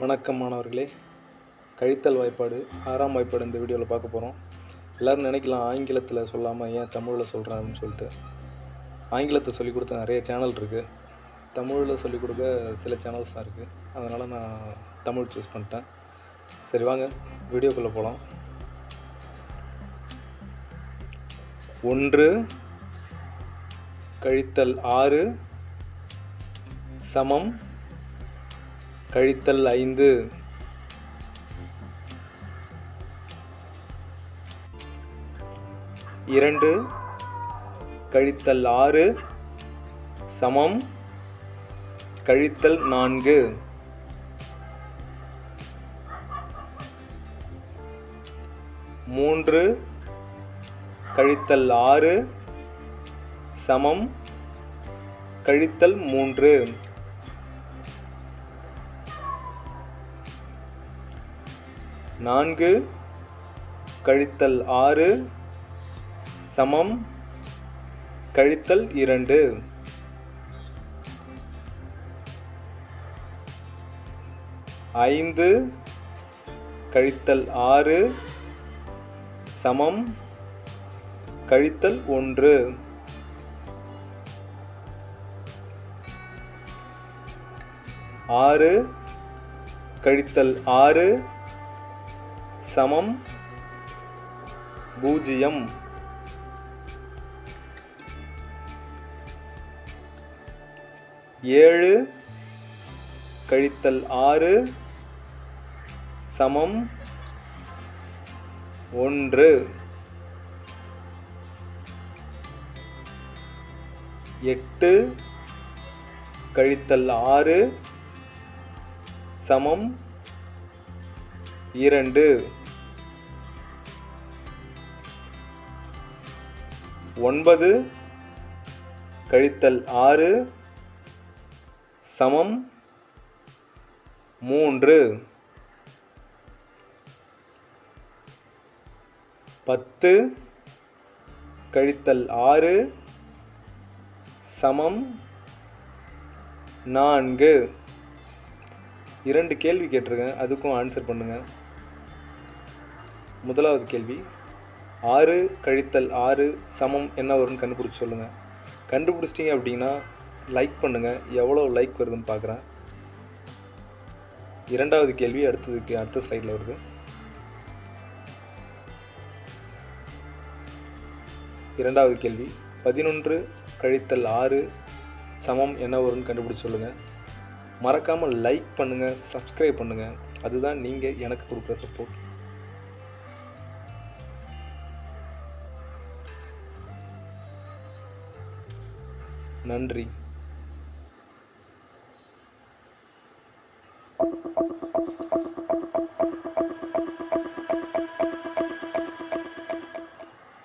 வணக்கம் மாணவர்களே. கழித்தல் வாய்ப்பாடு ஆறாம் வாய்ப்பாடு இந்த வீடியோவில் பார்க்க போகிறோம் எல்லோரும் நினைக்கலாம் ஆங்கிலத்தில் சொல்லாமல் ஏன் தமிழில் சொல்கிறேன் அப்படின்னு சொல்லிட்டு. ஆங்கிலத்தை சொல்லிக் கொடுத்த நிறைய சேனல் இருக்குது தமிழில் சொல்லிக் கொடுக்க சில சேனல்ஸ் தான் இருக்குது அதனால் நான் தமிழ் சூஸ் பண்ணிட்டேன். சரி வாங்க வீடியோக்குள்ளே போகலாம் ஒன்று கழித்தல் ஆறு சமம் கழித்தல் ஐந்து. இரண்டு கழித்தல் ஆறு சமம் கழித்தல் நான்கு. மூன்று கழித்தல் ஆறு சமம் கழித்தல் மூன்று. நான்கு கழித்தல் ஆறு சமம் கழித்தல் இரண்டு. ஐந்து கழித்தல் ஆறு சமம் கழித்தல் ஒன்று. ஆறு கழித்தல் ஆறு சமம் பூஜ்ஜியம். ஏழு கழித்தல் ஆறு சமம் ஒன்று. எட்டு கழித்தல் ஆறு சமம் இரண்டு. ஒன்பது கழித்தல் ஆறு சமம் மூன்று. பத்து கழித்தல் ஆறு சமம். நான்கு. இரண்டு கேள்வி கேட்டிருக்கேன். அதுக்கும் ஆன்சர் பண்ணுங்கள் முதலாவது கேள்வி. ஆறு கழித்தல் ஆறு சமம் என்ன வரும்னு கண்டுபிடிச்சி சொல்லுங்கள் கண்டுபிடிச்சிட்டிங்க அப்படின்னா லைக் பண்ணுங்கள் எவ்வளோ லைக் வருதுன்னு பார்க்குறேன். இரண்டாவது கேள்வி அடுத்ததுக்கு அடுத்த ஸ்லைடில் வருது. இரண்டாவது கேள்வி. பதினொன்று கழித்தல் ஆறு சமம் என்ன வரும்னு கண்டுபிடிச்சி சொல்லுங்கள் மறக்காமல் லைக் பண்ணுங்கள் சப்ஸ்கிரைப் பண்ணுங்கள் அதுதான் நீங்கள் எனக்கு கொடுக்குற சப்போர்ட் நன்றி.